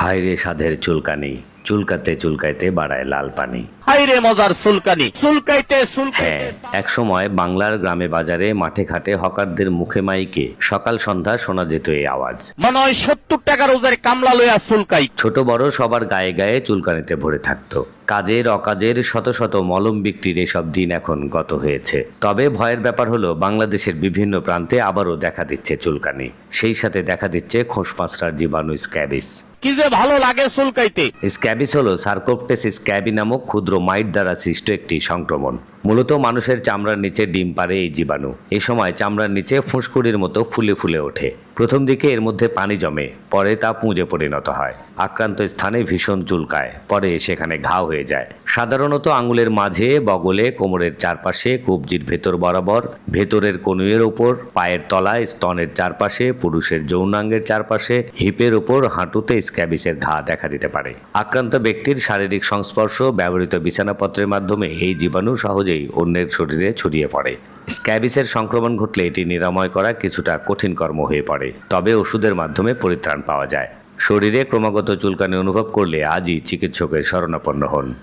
হায়রে সাধের চুলকানি চুলকাতে চুলকাইতে বাড়ায় লাল পানি। হাইরে মজার সুলকানি। সুলকাইতে হ্যাঁ সুলকাইতে এক সময় বাংলার গ্রামে বাজারে মাঠে ঘাটে হকারদের মুখে মাইকে সকাল সন্ধ্যা শোনা যেত এই আওয়াজ। মনে হয় সত্তর কামলা লইয়া সুলকাই। ছোট বড় সবার গায়ে গায়ে চুলকানিতে ভরে থাকতো। কাজের অকাজের শত শত মলম বিক্রির এসব দিন এখন গত হয়েছে। তবে ভয়ের ব্যাপার হলো বাংলাদেশের বিভিন্ন প্রান্তে আবারও দেখা দিচ্ছে চুলকানি। সেই সাথে দেখা দিচ্ছে খোসমাসরার জীবাণু স্ক্যাবিস। কি যে ভালো লাগে সুলকাইতে। স্ক্যাবিস হলো সার্কোপটেস স্ক্যাবি নামক ক্ষুদ্র মাইট দ্বারা সৃষ্ট একটি সংক্রমণ। মূলত মানুষের চামড়ার নিচে ডিম পারে এই জীবাণু। এ সময় চামড়ার নিচে ফুসকুড়ির মতো ফুলে ফুলে ওঠে। প্রথম দিকে এর মধ্যে পানি জমে, পরে তা পুঁজে পরিণত হয়। আক্রান্ত স্থানে ভীষণ চুলকায়, পরে সেখানে ঘাও হয়ে যায়। সাধারণত আঙুলের মাঝে, বগলে, কোমরের চারপাশে, কবজির ভেতর বরাবর, ভেতরের কনুয়ের ওপর, পায়ের তলায়, স্তনের চারপাশে, পুরুষের যৌনাঙ্গের চারপাশে, হিপের ওপর, হাঁটুতে স্ক্যাবিসের ঘা দেখা দিতে পারে। আক্রান্ত ব্যক্তির শারীরিক সংস্পর্শ, ব্যবহৃত বিছানাপত্রের মাধ্যমে এই জীবাণু সহজেই অন্যের শরীরে ছড়িয়ে পড়ে। স্ক্যাবিসের সংক্রমণ ঘটলে এটি নিরাময় করা কিছুটা কঠিন কর্ম হয়ে পড়ে। তবে ওষুধের মাধ্যমে পরিত্রাণ পাওয়া যায়। শরীরে ক্রমাগত চুলকানি অনুভব করলে আজই চিকিৎসকের শরণাপন্ন হন।